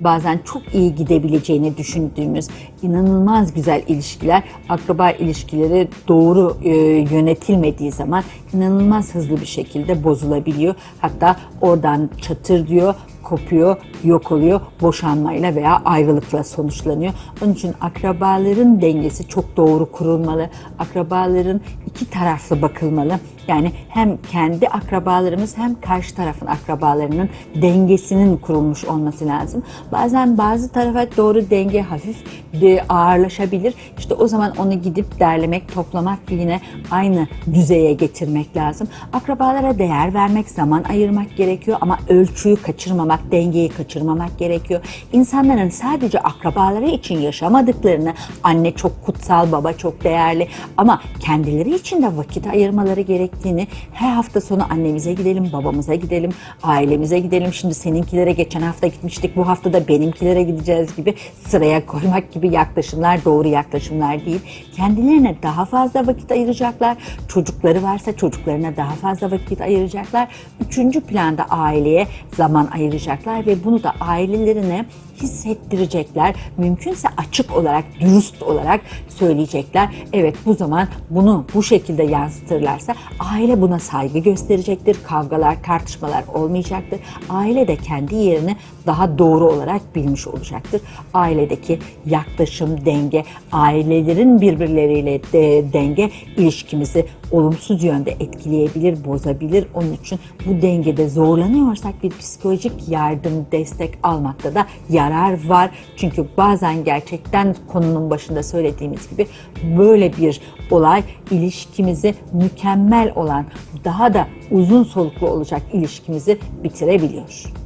bazen çok iyi gidebileceğini düşündüğümüz inanılmaz güzel ilişkiler, akraba ilişkileri doğru e, yönetilmediği zaman inanılmaz hızlı bir şekilde bozulabiliyor. Hatta oradan çatır diyor, kopuyor, yok oluyor, boşanmayla veya ayrılıkla sonuçlanıyor. Onun için akrabaların dengesi çok doğru kurulmalı. Akrabaların iki taraflı bakılmalı. Yani hem kendi akrabalarımız hem karşı tarafın akrabalarının dengesinin kurulmuş olması lazım. Bazen bazı tarafa doğru denge hafif de ağırlaşabilir. İşte o zaman onu gidip derlemek, toplamak ve yine aynı düzeye getirmek lazım. Akrabalara değer vermek, zaman ayırmak gerekiyor ama ölçüyü kaçırmamak, dengeyi kaçırmamak gerekiyor. İnsanların sadece akrabaları için yaşamadıklarını, anne çok kutsal, baba çok değerli ama kendileri için de vakit ayırmaları gerektiğini, her hafta sonu annemize gidelim, babamıza gidelim, ailemize gidelim. Şimdi seninkilere geçen hafta gitmiştik, bu hafta da benimkilere gideceğiz gibi sıraya koymak gibi yaklaşımlar doğru yaklaşımlar değil. Kendilerine daha fazla vakit ayıracaklar. Çocukları varsa çocuklarına daha fazla vakit ayıracaklar. Üçüncü planda aileye zaman ayıracaklar ve bunu da ailelerine hissettirecekler. Mümkünse açık olarak, dürüst olarak söyleyecekler. Evet bu zaman bunu bu şekilde yansıtırlarsa aile buna saygı gösterecektir. Kavgalar, tartışmalar olmayacaktır. Aile de kendi yerini daha doğru olarak bilmiş olacaktır. Ailedeki yaklaşım, denge, ailelerin birbirleriyle de, denge ilişkimizi olumsuz yönde etkileyebilir, bozabilir. Onun için bu dengede zorlanıyorsak bir psikolojik yardım, destek almakta da yarar var. Çünkü bazen gerçekten konunun başında söylediğimiz gibi böyle bir olay ilişkimizi mükemmel olan, daha da uzun soluklu olacak ilişkimizi bitirebiliyor.